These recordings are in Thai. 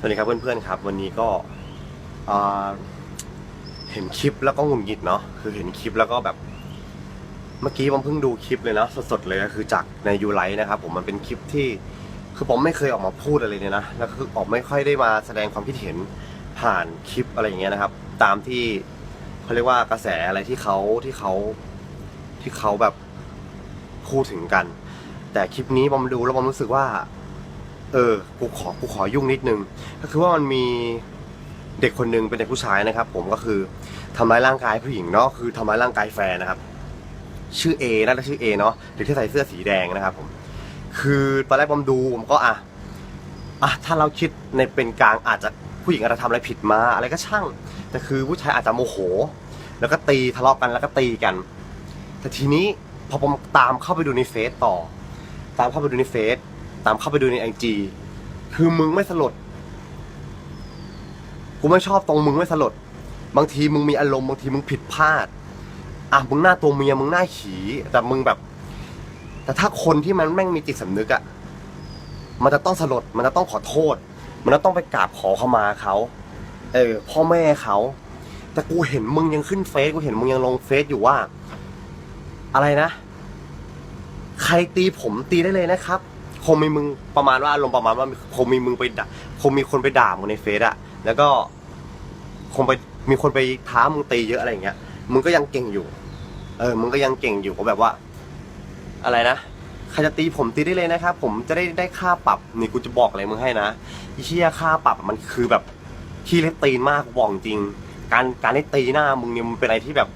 สวัสดีครับเพื่อนๆครับ วันนี้ก็เห็นคลิปแล้วก็หงุดหงิดเนาะคือเห็นคลิปแล้วก็แบบ เมื่อกี้ผมเพิ่งดูคลิปเลยนะสดๆเลยคือจากในยูไลท์นะครับผมมันเป็นคลิปที่คือผมไม่เคยออกมาพูดอะไรเลยนะแล้วก็คือออกไม่ค่อยได้มาแสดงความคิดเห็นผ่านคลิปอะไรอย่างเงี้ยนะครับ ตามที่เขาเรียกว่ากระแสอะไรที่เขาที่เขาที่เขาแบบพูดถึงกัน แต่คลิปนี้ผมดูแล้วผมรู้สึกว่า เออกูขอกูขอยุ่งนิดนึงก็คือว่ามันมีเด็กคนหนึ่งเป็นเด็กผู้ชายนะครับ ผมก็คือทำร้ายร่างกายผู้หญิงเนาะคือทำร้ายร่างกายแฟนนะครับ ชื่อเอน่าจะชื่อเอเนาะเด็กที่ใส่เสื้อสีแดงนะครับ ผม คือตอนแรกผมดูผมก็อะอะถ้าเราคิดในเป็นกลางอาจจะผู้หญิงอาจจะทำอะไรผิดมาอะไรก็ช่าง แต่คือผู้ชายอาจจะโมโห แล้วก็ตีทะเลาะกันแล้วก็ตีกัน แต่ทีนี้พอผมตามเข้าไปดูในเฟซต่อ ตามเข้าไปดูในเฟซ ตามเข้าไปดูในไอจีคือมึงไม่สลด กูไม่ชอบตรงมึงไม่สลด บางทีมึงมีอารมณ์บางทีมึงผิดพลาด อะมึงหน้าตัวเมียมึงหน้าขีแต่มึงแบบ แต่ถ้าคนที่มันแม่งมีจิตสำนึกอะมันจะต้องสลด มันจะต้องขอโทษ มันจะต้องไปกราบขอเข้ามาเขา เออ พ่อแม่เขา แต่กูเห็นมึงยังขึ้นเฟซกูเห็นมึงยังลงเฟซอยู่ว่า อะไรนะ ใครตีผมตีได้เลยนะครับ คงมีมึงประมาณว่าอารมณ์ประมาณว่าคงมีมึงไปด่าคงมีคนไปด่ามึงในเฟซอะแล้วก็คงไปมีคนไปท้ามึงตีเยอะอะไรอย่างเงี้ยมึงก็ยังเก่งอยู่ เออ มึงก็ยังเก่งอยู่ก็แบบว่า อะไรนะใครจะตีผมตีได้เลยนะครับ ผมจะได้ได้ค่าปรับนี่กูจะบอกอะไรมึงให้นะไอ้เชี่ยค่าปรับมันคือแบบขี้เล็บตีนมากกูบอกจริง การการได้ตีหน้ามึงเนี่ยมันเป็นอะไรที่แบบ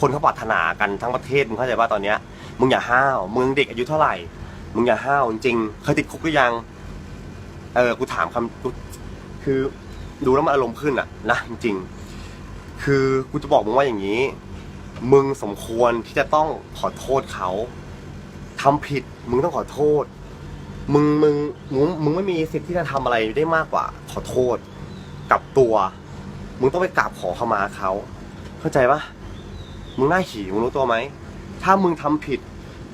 คนเขาปรารถนากันทั้งประเทศมึงเข้าใจป่ะตอนเนี้ย มึงอย่าห้าวมึงเด็กอายุเท่าไหร่ มึงอย่าห้าวจริงๆเคยติดคุกหรือยัง เออกูถามคำกูคือดูแล้วมันอารมณ์ขึ้นอะนะจริงๆ คือกูจะบอกมึงว่าอย่างนี้ มึงสมควรที่จะต้องขอโทษเขาทำผิด มึงต้องขอโทษ มึงมึงมึงมึงไม่มีสิทธิ์ที่จะทำอะไรได้มากกว่า ขอโทษกับตัว มึงต้องไปกราบขอเขามาเขา เข้าใจปะมึงหน้าขี่มึงรู้ตัวไหม ถ้ามึงทำผิด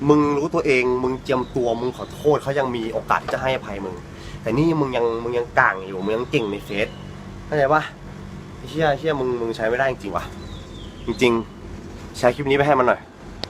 มึงรู้ตัวเอง มึงเจียมตัว มึงขอโทษเขายังมีโอกาสที่จะให้อภัยมึง แต่นี่มึงยังมึงยังก่างอยู่ มึงยังเก่งในเฟซเข้าใจปะไอ้เชี่ยเชี่ยมึงมึงใช้ไม่ได้จริงๆวะจริง ๆ ใช้คลิปนี้ไปให้มันหน่อย